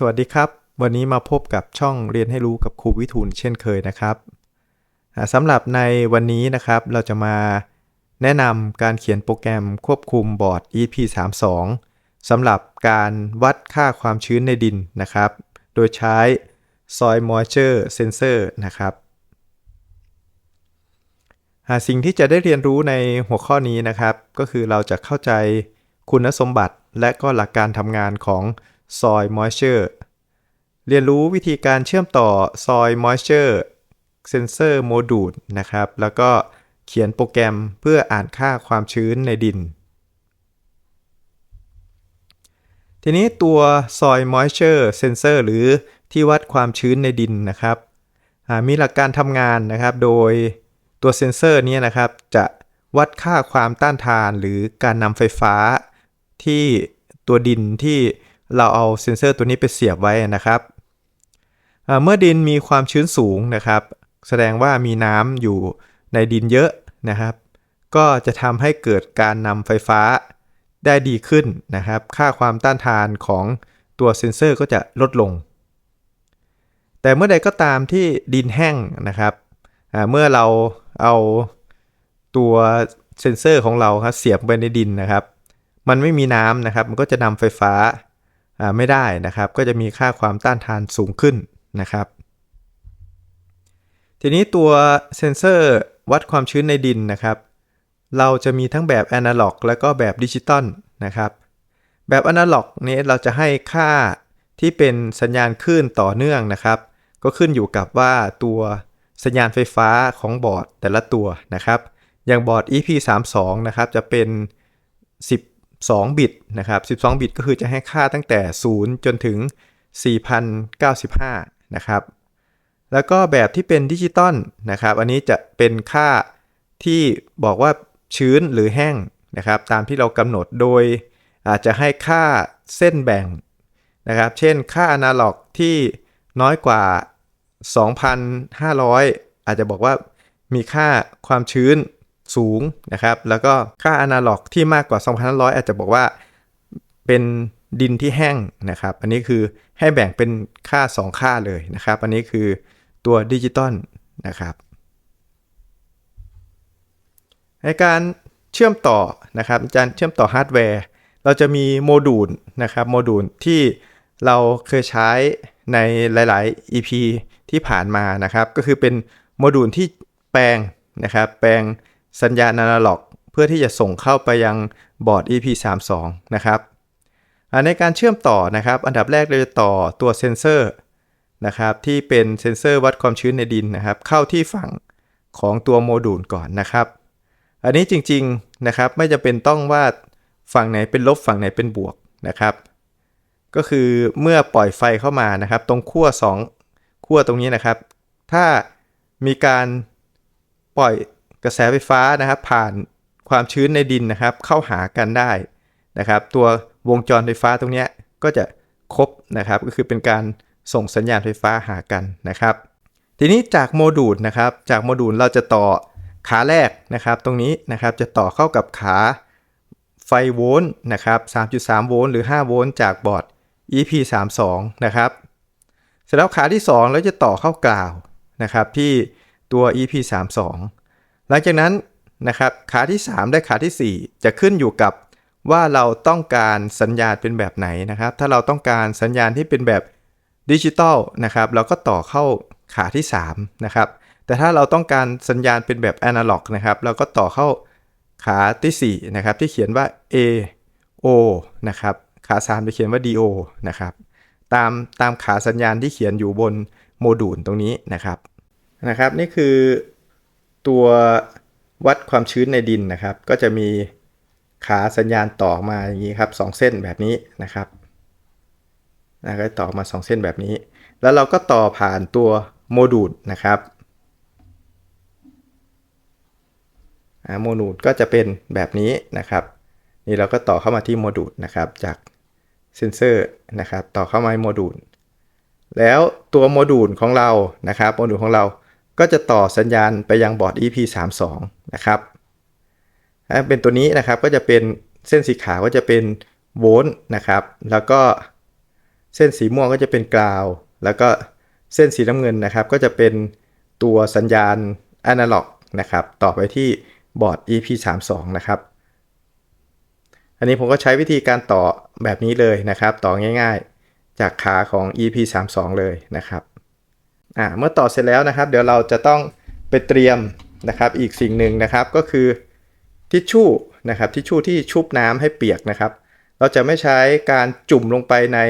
สวัสดีครับ วันนี้มาพบกับช่องเรียนให้รู้กับครูวิทูลเช่นเคยนะครับสำหรับในวันนี้นะครับเราจะมาแนะนำการเขียนโปรแกรมควบคุมบอร์ด EP32 สำหรับการวัดค่าความชื้นในดินนะครับ โดยใช้ Soil Moisture Sensor นะครับสิ่งที่จะได้เรียนรู้ในหัวข้อนี้นะครับ ก็คือเราจะเข้าใจคุณสมบัติและก็หลักการทำงานของ Soil Moisture เรียนรู้วิธีการเชื่อมต่อ Soil Moisture Sensor Module นะครับ แล้วก็เขียนโปรแกรมเพื่ออ่านค่าความชื้นในดิน ทีนี้ตัว Soil Moisture Sensor หรือที่วัดความชื้นในดินนะครับ มีหลักการทำงานนะครับ โดยตัวเซนเซอร์นี้นะครับจะวัดค่าความต้านทานหรือการนำไฟฟ้าที่ตัวดินที่ เราเอาเซ็นเซอร์ตัวนี้ไปเสียบไว้นะครับเมื่อดินมีความชื้นสูงนะครับ แสดงว่ามีน้ำอยู่ในดินเยอะนะครับ ก็จะทำให้เกิดการนำไฟฟ้าได้ดีขึ้นนะครับ ค่าความต้านทานของตัวเซ็นเซอร์ก็จะลดลง แต่เมื่อใดก็ตามที่ดินแห้งนะครับ เมื่อเราเอาตัวเซ็นเซอร์ของเราครับเสียบไปในดินนะครับ มันไม่มีน้ำนะครับ มันก็จะนำไฟฟ้า ไม่ได้นะครับ ก็จะมีค่าความต้านทานสูงขึ้นนะครับ ทีนี้ตัวเซนเซอร์วัดความชื้นในดินนะครับ เราจะมีทั้งแบบแอนะล็อก และก็แบบดิจิตอลนะครับแบบอนาล็อกนี้เราจะให้ค่าที่เป็นสัญญาณคลื่นต่อเนื่องนะครับ ก็ขึ้นอยู่กับว่าตัวสัญญาณไฟฟ้าของบอร์ดแต่ละตัวนะครับ อย่างบอร์ด EP32 นะครับจะเป็น 12 บิตนะครับ12 บิตก็คือจะให้ค่าตั้งแต่ 0 จนถึง 4095 นะครับ แล้วก็แบบที่เป็นดิจิตอลนะครับ อันนี้จะเป็นค่าที่บอกว่าชื้นหรือแห้งนะครับ ตามที่เรากำหนดโดยอาจจะให้ค่าเส้นแบ่งนะครับ เช่นค่าอนาล็อกที่น้อยกว่า 2,500 อาจจะบอกว่ามีค่าความชื้น สูงนะครับ แล้วก็ค่าอนาล็อกที่มากกว่า 2,500 อาจจะบอกว่าเป็นดินที่แห้งนะครับ อันนี้คือให้แบ่งเป็นค่า 2 ค่าเลยนะครับ อันนี้คือตัวดิจิตอลนะครับ ในการเชื่อมต่อนะครับการเชื่อมต่อฮาร์ดแวร์ เราจะมีโมดูลนะครับโมดูลที่เราเคยใช้ในหลาย ๆ EP ที่ผ่านมานะครับ ก็คือเป็นโมดูลที่แปลงนะครับ แปลง สัญญาณอนาล็อกเพื่อที่จะส่งเข้าไปยังบอร์ด EP32 นะครับในการเชื่อมต่อนะครับอันดับแรกเราจะต่อตัวเซนเซอร์นะครับที่เป็นเซนเซอร์วัดความชื้นในดินนะครับ เข้าที่ฝั่งของตัวโมดูลก่อนนะครับ อันนี้จริงๆนะครับไม่จะเป็นต้องว่าฝั่งไหนเป็นลบฝั่งไหนเป็นบวกนะครับ ก็คือเมื่อปล่อยไฟเข้ามานะครับ ตรงขั้ว2ขั้วตรงนี้นะครับ ถ้ามีการปล่อย กระแสไฟฟ้านะครับผ่านความชื้นในดินนะครับ เข้าหากันได้นะครับ ตัววงจรไฟฟ้าตรงนี้ก็จะครบนะครับ ก็คือเป็นการส่งสัญญาณไฟฟ้าหากันนะครับ ทีนี้จากโมดูลนะครับ จากโมดูลเราจะต่อขาแรกนะครับ ตรงนี้นะครับจะต่อเข้ากับขาไฟโวลต์นะครับ 3.3 โวลต์หรือ 5 โวลต์จากบอร์ด EP32 นะครับ เสร็จแล้วขาที่2เราจะต่อเข้ากล่าวนะครับที่ตัว EP32 หลังจากนั้นนะครับขาที่3ได้ขาที่ 4 จะขึ้นอยู่กับว่าเราต้องการสัญญาณเป็นแบบไหนนะครับ ถ้าเราต้องการสัญญาณที่เป็นแบบดิจิตอลนะครับเราก็ต่อเข้าขาที่3นะครับแต่ถ้าเราต้องการสัญญาณเป็นแบบแอนะล็อกนะครับเราก็ต่อเข้าขาที่4นะครับที่เขียนว่า A O นะครับขา 3 จะเขียนว่า DO นะครับตามตามขาสัญญาณที่เขียนอยู่บนโมดูลตรงนี้นะครับนะครับ นี่คือ ตัววัดความชื้นในดินนะครับ ก็จะมีขาสัญญาณต่อมาอย่างนี้ครับ2เส้นแบบนี้นะครับนะก็ต่อมา 2 เส้นแบบนี้ แล้วเราก็ต่อผ่านตัวโมดูลนะครับโมดูลก็จะเป็นแบบนี้นะครับ นี่เราก็ต่อเข้ามาที่โมดูลนะครับจากเซนเซอร์นะครับต่อเข้ามาโมดูลแล้วตัวโมดูลของเรานะครับโมดูลของเรา ก็จะต่อสัญญาณไปยังบอร์ด EP32 นะครับเป็นตัวนี้นะครับก็จะเป็นเส้นสีขาวก็จะเป็นโวลต์นะครับ แล้วก็เส้นสีม่วงก็จะเป็นกราว แล้วก็เส้นสีน้ำเงินนะครับ ก็จะเป็นตัวสัญญาณอนาล็อกนะครับ ต่อไปที่บอร์ด EP32 นะครับ อันนี้ผมก็ใช้วิธีการต่อแบบนี้เลยนะครับ ต่อง่ายๆ จากขาของ EP32 เลยนะครับ อ่าเมื่อต่อเสร็จแล้วนะครับ เดี๋ยวเราจะต้องไปเตรียมนะครับอีกสิ่งหนึ่งนะครับก็คือทิชชู่นะครับทิชชู่ที่ชุบน้ำให้เปียกนะครับ เราจะไม่ใช้การจุ่มลงไปใน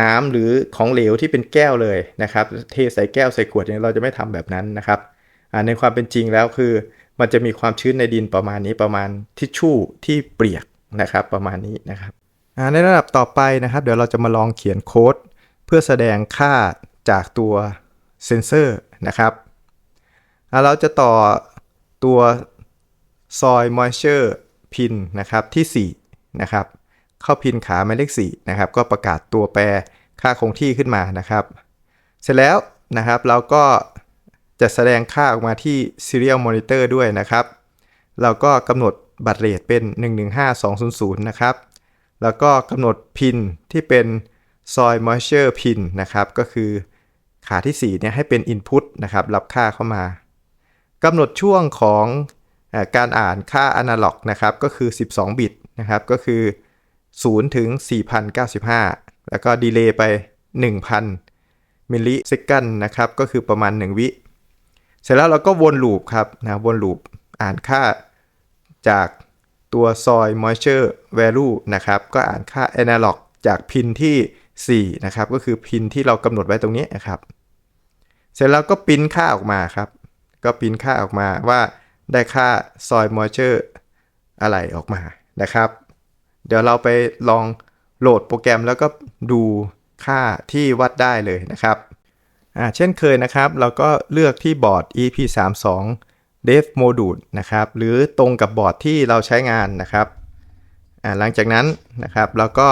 น้ำหรือของเหลวที่เป็นแก้วเลยนะครับ เทใส่แก้วใส่ขวดเนี่ยเราจะไม่ทำแบบนั้นนะครับในความเป็นจริงแล้วคือ มันจะมีความชื้นในดินประมาณนี้ประมาณทิชชู่ที่เปียกนะครับประมาณนี้นะครับในระดับต่อไปนะครับ เดี๋ยวเราจะมาลองเขียนโค้ด เพื่อแสดงค่า จากตัวเซนเซอร์นะครับเราจะต่อตัว soil moisture pin นะครับที่ 4 นะครับ เข้าพินขาหมายเลข4นะครับ ก็ประกาศตัวแปรค่าคงที่ขึ้นมานะครับ เสร็จแล้วนะครับเราก็จะแสดงค่าออกมาที่ serial monitor ด้วยนะครับ เราก็กำหนดบัตรเรทเป็น 115200 นะครับ แล้วก็กำหนดพินที่เป็น soil moisture pin นะครับ ก็คือ ขาที่4เนี่ยให้เป็น input นะครับรับค่าเข้ามากำหนดช่วงของอการอ่านค่าอนาล็อกนะครับก็คือ 12 บิตนะครับก็คือ 0 ถึง 4095 แล้วก็ดีเลย์ไป 1,000 มิลลิเซกันนะครับก็คือประมาณ 1 วิ เสร็จแล้วเราก็วนลูปครับนะวนลูปอ่านค่าจากตัว soil moisture value นะครับก็อ่านค่า analog จากพินที่ 4นะครับก็คือพินที่เรากำหนดไว้ตรงนี้นะครับ เสร็จแล้วก็ปรินค่าออกมาครับ ก็ปรินค่าออกมาว่าได้ค่า soil moisture อะไรออกมานะครับ เดี๋ยวเราไปลองโหลดโปรแกรมแล้วก็ดูค่าที่วัดได้เลยนะครับอ่าเช่นเคยนะครับ เราก็เลือกที่บอร์ด EP32 Dev Module นะครับ หรือตรงกับบอร์ดที่เราใช้งานนะครับอ่าหลังจากนั้นนะครับเราก็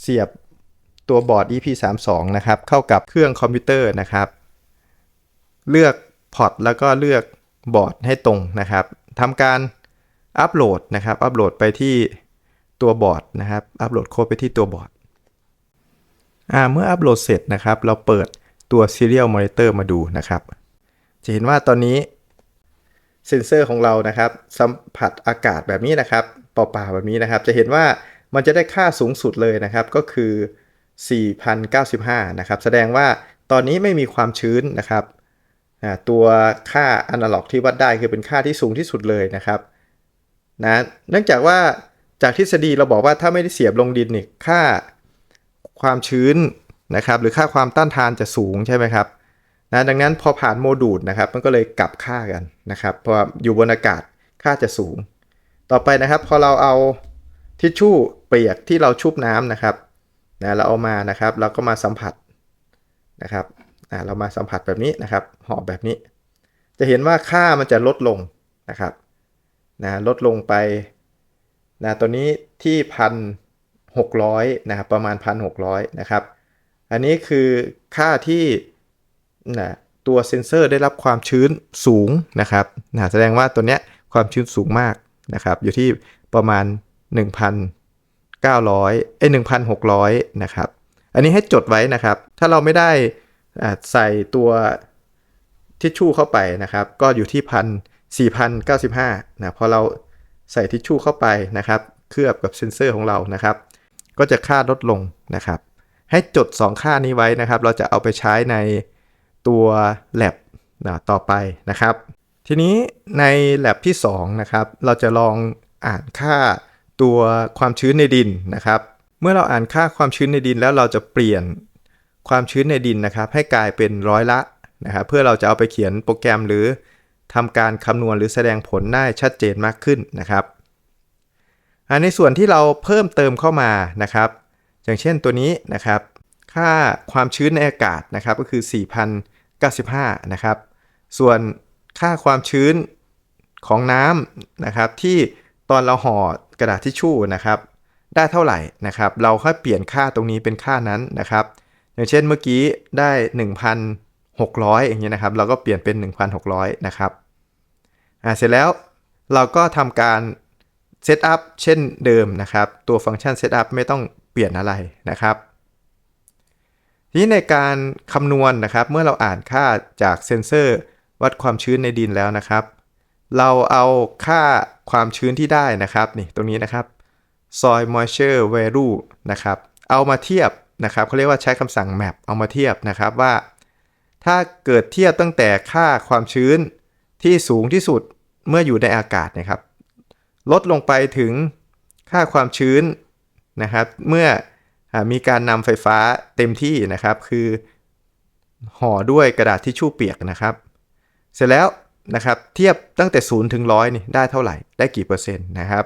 เสียบตัวบอร์ด EP32 นะครับ เข้ากับเครื่องคอมพิวเตอร์นะครับ เลือกพอร์ตแล้วก็เลือกบอร์ดให้ตรงนะครับทำการอัปโหลดนะครับ อัปโหลดไปที่ตัวบอร์ดนะครับ อัปโหลดโค้ดไปที่ตัวบอร์ดอ่าเมื่ออัปโหลดเสร็จนะครับ เราเปิดตัว Serial Monitor มาดูนะครับ จะเห็นว่าตอนนี้เซนเซอร์ของเรานะครับ สัมผัสอากาศแบบนี้นะครับเปล่าๆแบบนี้นะครับ จะเห็นว่า มันจะได้ค่าสูงสุดเลยนะครับก็คือ 4,095 นะครับ แสดงว่าตอนนี้ไม่มีความชื้นนะครับตัวค่าอนาล็อกที่วัดได้คือเป็นค่าที่สูงที่สุดเลยนะครับนะเนื่องจากว่าจากทฤษฎีเราบอกว่าถ้าไม่ได้เสียบลงดินนี่ค่าความชื้นนะครับหรือค่าความต้านทานจะสูงใช่ไหมครับนะดังนั้นพอผ่านโมดูลนะครับ มันก็เลยกลับค่ากันนะครับพราะว่าอยู่บนอากาศค่าจะสูง ต่อไปนะครับ พอเราเอาทิชชู่ เปียกที่เราชุบน้ำนะครับนะเราเอามานะครับเราก็มาสัมผัสนะครับอ่าเรามาสัมผัสแบบนี้นะครับห่อแบบนี้ จะเห็นว่าค่ามันจะลดลงนะครับนะลดลงไปนะตัวนี้ที่พันหกร้อยนะครับประมาณพันหกร้อยนะครับ อันนี้คือค่าที่นะตัวเซ็นเซอร์ได้รับความชื้นสูงนะครับนะแสดงว่าตัวเนี้ยความชื้นสูงมากนะครับ อยู่ที่ประมาณ 900เอ้ย1,600 นะครับ อันนี้ให้จดไว้นะครับ ถ้าเราไม่ได้ใส่ตัวทิชชู่เข้าไปนะครับ ก็อยู่ที่พันสี่พันเก้าสิบห้านะพอเราใส่ทิชชู่เข้าไปนะครับ เคลือบกับเซ็นเซอร์ของเรานะครับ ก็จะค่าลดลงนะครับ ให้จด 2 ค่านี้ไว้นะครับ เราจะเอาไปใช้ในตัว lab นะต่อไปนะครับ ทีนี้ใน lab ที่2นะครับ เราจะลองอ่านค่า ตัวความชื้นในดินนะครับ เมื่อเราอ่านค่าความชื้นในดินแล้วเราจะเปลี่ยนความชื้นในดินนะครับ ให้กลายเป็นร้อยละนะครับเพื่อเราจะเอาไปเขียนโปรแกรมหรือทำการคำนวณหรือแสดงผลได้ชัดเจนมากขึ้นนะครับอ่าในส่วนที่เราเพิ่มเติมเข้ามานะครับ อย่างเช่นตัวนี้นะครับ ค่าความชื้นในอากาศนะครับก็คือ 4,095 นะครับ ส่วนค่าความชื้นของน้ำนะครับที่ ตอนเราห่อกระดาษทิชชู่นะครับ ได้เท่าไหร่นะครับ เราค่อยเปลี่ยนค่าตรงนี้เป็นค่านั้นนะครับ อย่างเช่นเมื่อกี้ได้ 1,600 อย่างเงี้ยนะครับ เราก็เปลี่ยนเป็น 1,600 นะครับอ่าเสร็จแล้วเราก็ทำการ Setup เช่นเดิมนะครับ ตัวฟังก์ชัน Setup ไม่ต้องเปลี่ยนอะไรนะครับทีนี้ในการคำนวณนะครับ เมื่อเราอ่านค่าจากเซนเซอร์วัดความชื้นในดินแล้วนะครับ เราเอาค่าความชื้นที่ได้นะครับนี่ตรงนี้นะครับ soil moisture value นะครับเอามาเทียบนะครับเขาเรียกว่าใช้คำสั่ง map เอามาเทียบนะครับว่า ถ้าเกิดเทียบตั้งแต่ค่าความชื้นที่สูงที่สุดเมื่ออยู่ในอากาศนะครับ ลดลงไปถึงค่าความชื้นนะครับ เมื่ออมีการนำไฟฟ้าเต็มที่นะครับ คือห่อด้วยกระดาษทิชชู่เปียกนะครับ เสร็จแล้ว นะครับเทียบตั้งแต่0ถึง100นี่ได้เท่าไหร่ได้กี่เปอร์เซ็นต์นะครับ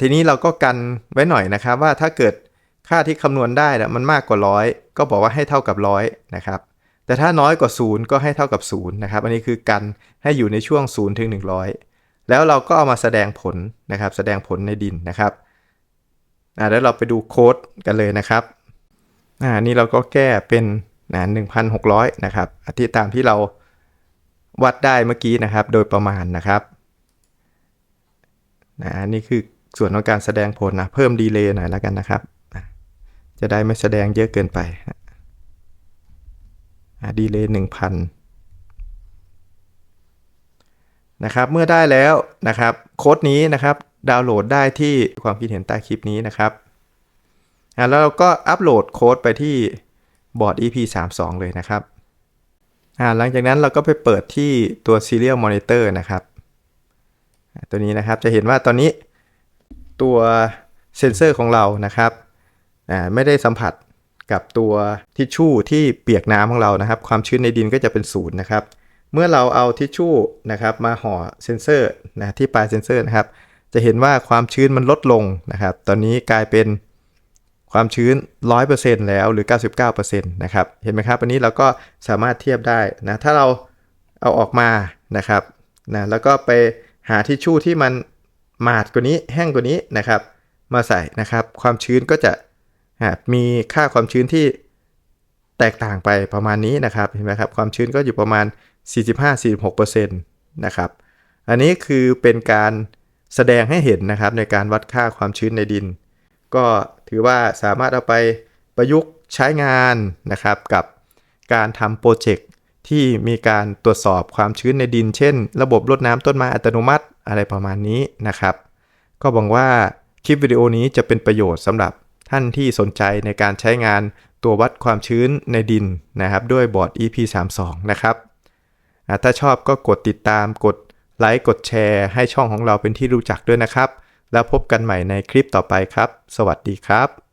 ทีนี้เราก็กันไว้หน่อยนะครับว่าถ้าเกิดค่าที่คำนวณได้นะมันมากกว่าร้อยก็บอกว่าให้เท่ากับร้อยนะครับแต่ถ้าน้อยกว่า 0 ก็ให้เท่ากับ0นะครับอันนี้คือกันให้อยู่ในช่วง0ถึง100 แล้วเราก็เอามาแสดงผลนะครับแสดงผลในดินนะครับอ่าแล้วเราไปดูโค้ดกันเลยนะครับอ่านี่เราก็แก้เป็นนะ1,600นะครับที่ตามที่เรา วัดได้เมื่อกี้นะครับ โดยประมาณนะครับนะนี่คือส่วนของการแสดงผลนะเพิ่มดีเลย์หน่อยแล้วกันนะครับ จะได้ไม่แสดงเยอะเกินไปดีเลย์หนึ่งพันนะครับเมื่อได้แล้วนะครับโค้ดนี้นะครับดาวน์โหลดได้ที่ความคิดเห็นใต้คลิปนี้นะครับแล้วเราก็อัปโหลดโค้ดไปที่บอร์ด EP32 เลยนะครับ หลังจากนั้นเราก็ไปเปิดที่ตัว Serial Monitor นะครับ ตัวนี้นะครับจะเห็นว่าตอนนี้ตัวเซนเซอร์ของเรานะครับไม่ได้สัมผัสกับตัวทิชชู่ที่เปียกน้ำของเรานะครับ ความชื้นในดินก็จะเป็นศูนย์นะครับ เมื่อเราเอาทิชชู่นะครับมาห่อเซนเซอร์นะที่ปลายเซนเซอร์นะครับ จะเห็นว่าความชื้นมันลดลงนะครับ ตอนนี้กลายเป็น ความชื้น 100%แล้วหรือ 99%นะครับ เห็นไหมครับ อันนี้เราก็สามารถเทียบได้นะ ถ้าเราเอาออกมานะครับนะแล้วก็ไปหาทิชชู่ที่มันหมาดกว่านี้แห้งกว่านี้นะครับ มาใส่นะครับ ความชื้นก็จะมีค่าความชื้นที่แตกต่างไปประมาณนี้นะครับเห็นไหมครับ ความชื้นก็อยู่ประมาณ 45-46%นะครับ อันนี้คือเป็นการแสดงให้เห็นนะครับในการวัดค่าความชื้นในดิน ก็ ถือว่าสามารถเอาไปประยุกต์ใช้งานนะครับ กับการทำโปรเจกต์ที่มีการตรวจสอบความชื้นในดิน เช่น ระบบรดน้ำต้นไม้อัตโนมัติอะไรประมาณนี้นะครับ ก็หวังว่าคลิปวิดีโอนี้จะเป็นประโยชน์สำหรับท่านที่สนใจในการใช้งานตัววัดความชื้นในดินนะครับ ด้วยบอร์ด EP32 นะครับถ้าชอบก็กดติดตามกดไลค์กดแชร์ให้ช่องของเราเป็นที่รู้จักด้วยนะครับ แล้วพบกันใหม่ในคลิปต่อไปครับ สวัสดีครับ